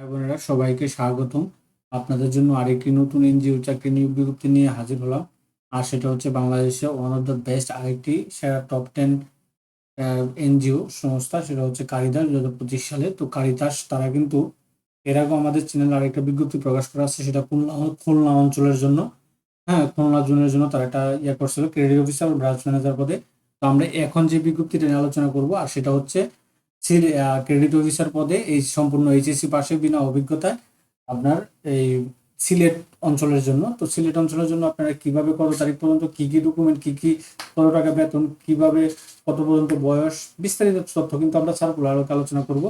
ভাই বোনেরা, সবাইকে স্বাগতম। আপনাদের জন্য আরেকটি নতুন এনজিও চাকরি নিয়োগ বিজ্ঞপ্তি নিয়ে হাজির হলাম। আর সেটা হচ্ছে বাংলাদেশে ওয়ান অফ দ্য বেস্ট আরেকটি সেরা টপ টেন এনজিও সংস্থা, সেটা হচ্ছে কারিদাস দু হাজার পঁচিশ সালে। তো কারিদাস, তারা কিন্তু এর আগে আমাদের চ্যানেলে আরেকটা বিজ্ঞপ্তি প্রকাশ করা আছে, সেটা খুলনা খুলনা অঞ্চলের জন্য। হ্যাঁ খুলনা জোনের জন্য তারা একটা ইয়ে করছিল ক্রেডিট অফিসার ব্রাঞ্চ ম্যানেজার পদে। তো আমরা এখন যে বিজ্ঞপ্তিটা নিয়ে আলোচনা করব, আর সেটা হচ্ছে ক্রেডিট অফিসার পদে এই সম্পূর্ণ এইচএসসি পাশে বিনা অভিজ্ঞতায় আপনার এই সিলেট অঞ্চলের জন্য। তো সিলেট অঞ্চলের জন্য আপনারা কীভাবে কত তারিখ পর্যন্ত কি কি ডকুমেন্ট কি কি কত টাকা বেতন, কীভাবে কত পর্যন্ত বয়স, বিস্তারিত তথ্য কিন্তু আমরা আলোকে আলোচনা করব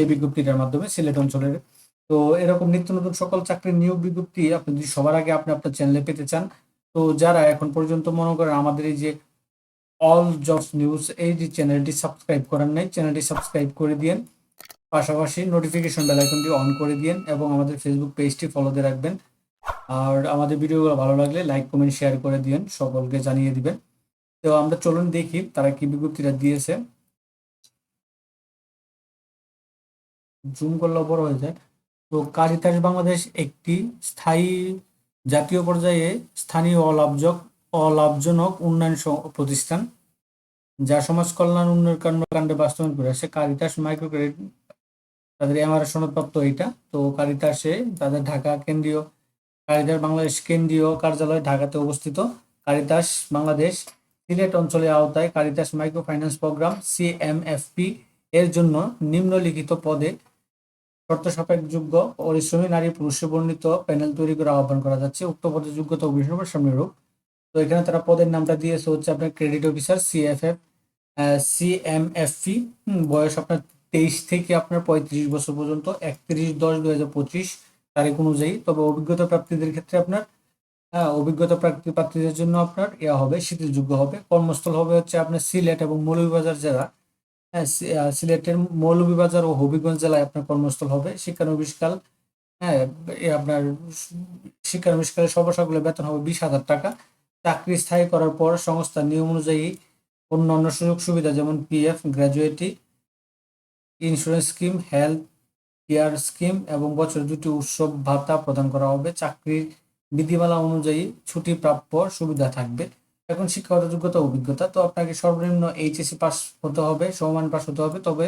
এই বিজ্ঞপ্তিটার মাধ্যমে সিলেট অঞ্চলের। তো এরকম নিত্য নতুন সকল চাকরির নিয়োগ বিজ্ঞপ্তি আপনি যদি সবার আগে আপনি আপনার চ্যানেলে পেতে চান, তো যারা এখন পর্যন্ত মনে করেন আমাদের এই যে অল জবস নিউজ এই যে চ্যানেলটি সাবস্ক্রাইব করার নাই চ্যানেলটি সাবস্ক্রাইব করে দিয়েন। পাশাপাশি নোটিফিকেশন বেল আইকনটি অন করে দিয়েন এবং আমাদের ফেসবুক পেজটি ফলো দিয়ে রাখবেন। আর আমাদের ভিডিওগুলো ভালো লাগলে লাইক কমেন্ট শেয়ার করে দিয়েন, সকলকে জানিয়ে দিবেন। তো আমরা চলুন দেখি তারা কি বিজ্ঞপ্তিটা দিয়েছে। জুম করলে বড় হয়ে যায়। তো কারিতাস বাংলাদেশ একটি স্থায়ী জাতীয় পর্যায়ে স্থানীয় অলাভজনক অলাভজনক উন্নয়ন প্রতিষ্ঠান, যা সমাজ কল্যাণ উন্নয়ন কর্মকাণ্ডে বাস্তবায়ন করে আসে। কারিতাস মাইক্রো ক্রেডিট তাদের এমআরএস সনদপ্রাপ্ত এটা। তো কারিতাসে তাদের ঢাকা কেন্দ্রীয়, কারিতাস বাংলাদেশ কেন্দ্রীয় কার্যালয় ঢাকাতে অবস্থিত। কারিতাস বাংলাদেশ সিলেট অঞ্চলের আওতায় Caritas micro finance programme CMFP এর জন্য নিম্নলিখিত পদে শর্ত সাপেক্ষ যোগ্য পরিশ্রমী নারী পুরুষে বর্ণিত প্যানেল তৈরি করে আহ্বান করা যাচ্ছে। উক্ত পদে যোগ্যতা অভিষেকের সামনে রূপ। তো এখানে তারা পদের নামটা দিয়েছে হচ্ছে আপনার ক্রেডিট অফিসার সিএফএফ সিএমএফপি বয়স আপনার তেইশ থেকে আপনার পঁয়ত্রিশ বছর পর্যন্ত, একত্রিশ দশ দুই হাজার পঁচিশ তারিখ অনুযায়ী। তবে অভিজ্ঞতা প্রাপ্তিদের ক্ষেত্রে আপনার হ্যাঁ অভিজ্ঞতা প্রাপ্তি প্রাপ্তিদের জন্য আপনার ইয়া হবে শিথিলযোগ্য হবে। কর্মস্থল হবে হচ্ছে আপনার সিলেট এবং মৌলভীবাজার জেলা। হ্যাঁ সিলেটের মৌলভীবাজার ও হবিগঞ্জ জেলায় আপনার কর্মস্থল হবে। শিক্ষানবিষ্কাল হ্যাঁ আপনার শিক্ষানবিষ্কালের সর্বসাকুল্য বেতন হবে বিশ হাজার টাকা। চাকরি স্থায়ী করার পর সংস্থার নিয়ম অনুযায়ী অন্যান্য সুযোগ সুবিধা যেমন PF, gratuity, insurance scheme, health care scheme এবং বছরে দুটি উৎসব ভাতা প্রদান করা হবে। চাকরির বিধিমালা অনুযায়ী ছুটি প্রাপ্য সুবিধা থাকবে। এখন শিক্ষাগত যোগ্যতা অভিজ্ঞতা, তো আপনাকে সর্বনিম্ন এইচএসসি পাস হতে হবে সমমান পাস হতে হবে, তবে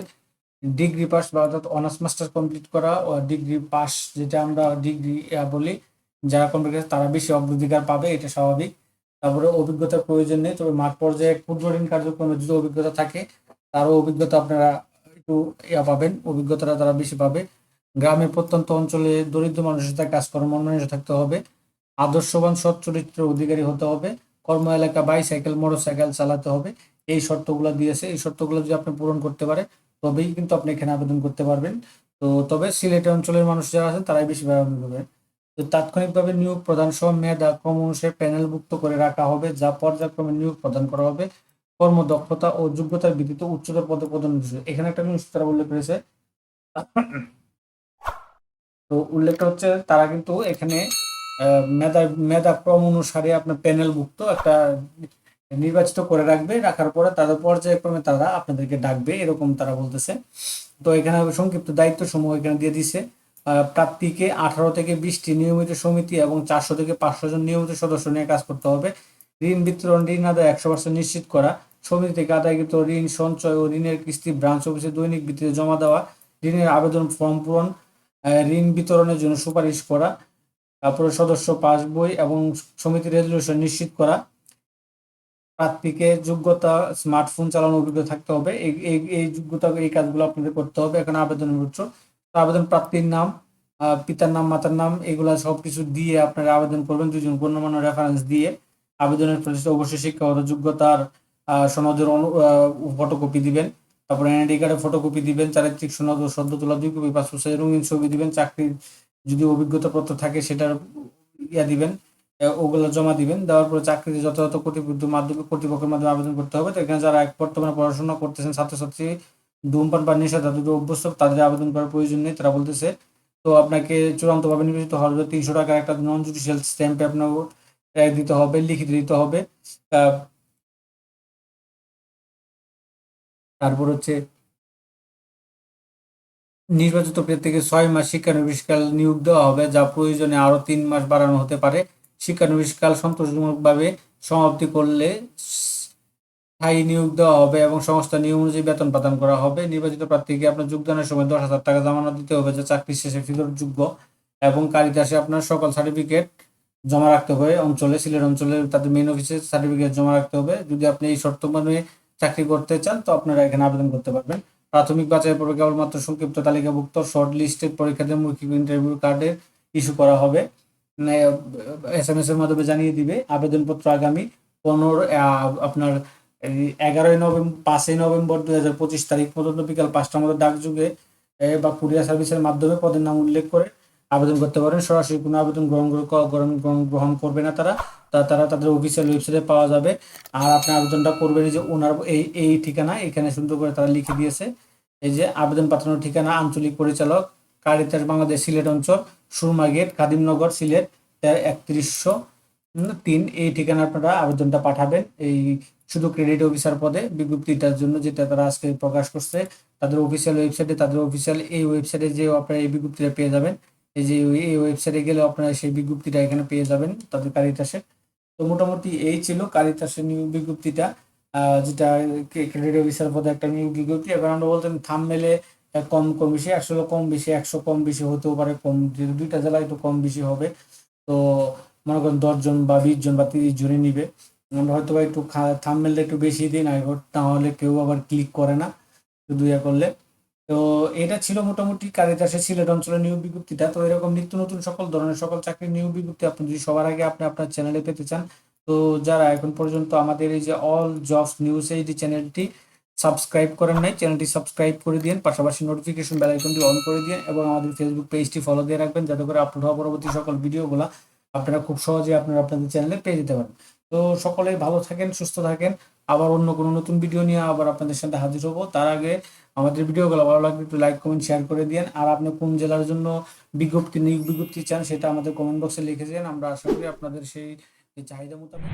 ডিগ্রি পাস বা অর্থাৎ অনার্স মাস্টার কমপ্লিট করা ডিগ্রি পাস, যেটা আমরা ডিগ্রি বলি, যারা কমপ্লিট তারা বেশি অগ্রাধিকার পাবে, এটা স্বাভাবিক। তারপরে অভিজ্ঞতার প্রয়োজন নেই। তবে মাঠ পর্যায়ে ঋণ কার্যক্রমে যদি অভিজ্ঞতা থাকে, তারও অভিজ্ঞতা আপনারা একটু ইয়া পাবেন। অভিজ্ঞতাটা তারা বেশি পাবে। গ্রামের প্রত্যন্ত অঞ্চলে দরিদ্র মানুষের সাথে কাজ থাকতে হবে। আদর্শবান, সৎ চরিত্রের অধিকারী হতে হবে। কর্ম এলাকা বাইসাইকেল মোটরসাইকেল চালাতে হবে। এই শর্তগুলো দিয়েছে। এই শর্তগুলো যদি আপনি পূরণ করতে পারে তবেই কিন্তু আপনি এখানে আবেদন করতে পারবেন। তো তবে সিলেট অঞ্চলের মানুষ যারা আছেন, তারাই বেশি আবেদন করবেন তাৎক্ষণিকভাবে নিয়োগ প্রদান সহ মেধা ক্রম অনুসারে প্যানেলভুক্ত করে রাখা হবে, যা পর্যায়ক্রমে নিয়োগ প্রদান করা হবে। কর্মদক্ষতা ও যোগ্যতার ভিত্তিতে উচ্চতর পদে করেছে এখানে একটা জিনিস তারা উল্লেখ করেছে। তো উল্লেখটা হচ্ছে তারা কিন্তু এখানে মেধা মেধা ক্রম অনুসারে আপনার প্যানেলভুক্ত একটা নির্বাচিত করে রাখবে। রাখার পরে তাদের পর্যায়ক্রমে তারা আপনাদেরকে ডাকবে, এরকম তারা বলতেছে। তো এখানে সংক্ষিপ্ত দায়িত্ব সমূহ এখানে দিয়ে দিছে। প্রাপ্তিকে আঠারো থেকে বিশটি নিয়মিত সমিতি এবং চারশো থেকে পাঁচশো জন নিয়মিত সদস্য নিয়ে কাজ করতে হবে। ঋণ বিতরণ, ঋণ আদায় একশো পার্সেন্ট নিশ্চিত করা সমিতি থেকে আদায়কৃত ঋণ সঞ্চয় ও ঋণের কিস্তি ব্রাঞ্চ অফিসে দৈনিক ভিত্তিতে জমা দেওয়া, ঋণের আবেদন ফর্ম পূরণ ঋণ বিতরণের জন্য সুপারিশ করা, তারপরে সদস্য পাস বই এবং সমিতির রেজলিউশন নিশ্চিত করা প্রার্থীকে যোগ্যতা স্মার্টফোন চালানোর অভিজ্ঞতা থাকতে হবে। এই, এই- যোগ্যতা, এই কাজগুলো আপনাদের করতে হবে। এখন আবেদনের তো আবেদন প্রার্থীর নাম পিতার নাম, মাতার নাম, এগুলা সবকিছু দিয়ে আপনারা আবেদন করবেন। দুজন গণ্যমান্য রেফারেন্স দিয়ে আবেদনের প্রচেষ্টা অবশ্যই শিক্ষাগত যোগ্যতার সনদের ফটোকপি দিবেন। তারপরে এনআইডি কার্ডের ফটোকপি দিবেন, চারিত্রিক সনদ ও সদ্য তোলা দুই কপি পাসপোর্ট সাইজের রঙিন ছবি দিবেন, চাকরির যদি অভিজ্ঞতা পত্র থাকে সেটার ইয়া দিবেন ওগুলো জমা দিবেন। দেওয়ার পরে চাকরিতে যথাযথ কর্তৃপক্ষ মাধ্যমে কর্তৃপক্ষের মাধ্যমে আবেদন করতে হবে। তো এখানে যারা বর্তমানে পড়াশোনা করতেছেন, ছাত্রছাত্রী ধূমপান বা নেশা দুটো অভ্যস্ত, তাদের আবেদন করার প্রয়োজন নেই। তারা বলতেছে, তো আপনাকে চূড়ান্তভাবে নির্বাচিত হওয়ার জন্য তিনশো টাকার একটা নন জুডিশিয়াল স্ট্যাম্পে আপনার দিতে হবে, লিখিত দিতে হবে। তারপর হচ্ছে, নির্বাচিত প্রার্থীকে ছয় মাস শিক্ষানবিশকাল নিয়োগ দেওয়া হবে, যা প্রয়োজনে আরও তিন মাস বাড়ানো হতে পারে। শিক্ষানবিশকাল সন্তোষজনকভাবে সমাপ্তি করলে স্থায়ী নিয়োগ দেওয়া হবে এবং সংস্থা নিয়ম অনুযায়ী বেতন প্রদান করা হবে। নির্বাচিত প্রার্থীকে আপনার যোগদানের সময় দশ হাজার টাকা জমা দিতে হবে, যা চাকরি শেষে ফিতরযোগ্য এবং কারিদাসে আপনার সকল সার্টিফিকেট জমা রাখতে হবে। অঞ্চলে, সিলেট অঞ্চলে তাদের মেইন অফিসে সার্টিফিকেট জমা রাখতে হবে। যদি আপনি এই শর্ত মানে চাকরি করতে চান, তো আপনারা এখানে আবেদন করতে পারবেন। প্রাথমিক বাছাই পর্বে কেবলমাত্র সংক্ষিপ্ত তালিকাভুক্ত শর্ট লিস্টের পরীক্ষার্থীর মৌখিক ইন্টারভিউ কার্ডের ইস্যু করা হবে। এস এম এস এর মাধ্যমে জানিয়ে দিবে। আবেদনপত্র আগামী পনেরো আপনার এগারোই নভেম্বর পাঁচই নভেম্বর দুই হাজার পঁচিশ তারিখ পর্যন্ত বিকাল পাঁচটার মধ্যে ডাকযুগে বা কুরিয়ার সার্ভিসের মাধ্যমে পদের নাম উল্লেখ করে আবেদন করতে পারেন। সরাসরি কোনো আবেদন গ্রহণ গ্রহণ গ্রহণ করবে না তারা। তা তারা তাদের অফিসিয়াল ওয়েবসাইটে পাওয়া যাবে। আর আপনি আবেদনটা করবেন যে ওনার এই এই ঠিকানা, এখানে সুন্দর করে তারা লিখে দিয়েছে। এই যে আবেদন পাঠানোর ঠিকানা, আঞ্চলিক পরিচালক, কারিতাস বাংলাদেশ, সিলেট অঞ্চল, সুরমা গেট কাদিমনগর সিলেট একত্রিশশো তিন। এই ঠিকানা আপনারা আবেদনটা পাঠাবেন। এই শুধু ক্রেডিট অফিসার পদে বিজ্ঞপ্তিটার জন্য যেটা তারা আজকে প্রকাশ করছে, তাদের অফিসিয়াল ওয়েবসাইটে তাদের অফিসিয়াল এই ওয়েবসাইটে যে আপনারা এই বিজ্ঞপ্তিটা পেয়ে যাবেন, এই যে এই ওয়েবসাইটে গেলে আপনারা সেই বিজ্ঞপ্তিটা এখানে পেয়ে যাবেন তাদের কারিতাসের। তো মোটামুটি এই ছিল কারিতাসের নিয়োগ বিজ্ঞপ্তিটা যেটা ক্রেডিট অফিসার পদে একটা নিয়োগ বিজ্ঞপ্তি। এবার আমরা বলতেন থাম মেলে কম কম বেশি, আসলে কম বেশি, একশো কম বেশি হতেও পারে, কম দুইটা জেলায় একটু কম বেশি হবে। তো মনে করেন দশজন বা বিশ জন বা তিরিশ জনই নিবে। আমরা হয়তো বা একটু থামমেলটা একটু বেশি দিই না তাহলে কেউ আবার ক্লিক করে না শুধু ইয়ে করলে। তো এটা ছিল মোটামুটি কারিতাসে সিলেট অঞ্চলের নিয়োগ বিজ্ঞপ্তিটা। তো এরকম নিত্য নতুন সকল ধরনের সকল চাকরির নিয়োগ বিজ্ঞপ্তি আপনি যদি সবার আগে আপনি আপনার চ্যানেলে পেতে চান, তো যারা এখন পর্যন্ত আমাদের এই যে অল জবস নিউজ এই যে চ্যানেলটি সাবস্ক্রাইব করেন নাই চ্যানেলটি সাবস্ক্রাইব করে দিন পাশাপাশি নোটিফিকেশন বেল আইকনটি অন করে দিন এবং আমাদের ফেসবুক পেজটি ফলো দিয়ে রাখবেন, যাতে করে আপলোড হওয়া পরবর্তী সকল ভিডিওগুলো আপনারা খুব সহজে আপনারা আপনাদের চ্যানেলে পেয়ে যেতে পারেন। তো সকলে ভালো থাকেন, সুস্থ থাকেন। আবার অন্য কোনো নতুন ভিডিও নিয়ে আবার আপনাদের সাথে হাজির হব। তার আগে আমাদের ভিডিওগুলো ভালো লাগবে একটু লাইক কমেন্ট শেয়ার করে দিন আর আপনি কোন জেলার জন্য বিজ্ঞপ্তি বিজ্ঞপ্তি চান সেটা আমাদের কমেন্ট বক্সে লিখে দিন আমরা আশা করি আপনাদের সেই চাহিদা মোতাবেক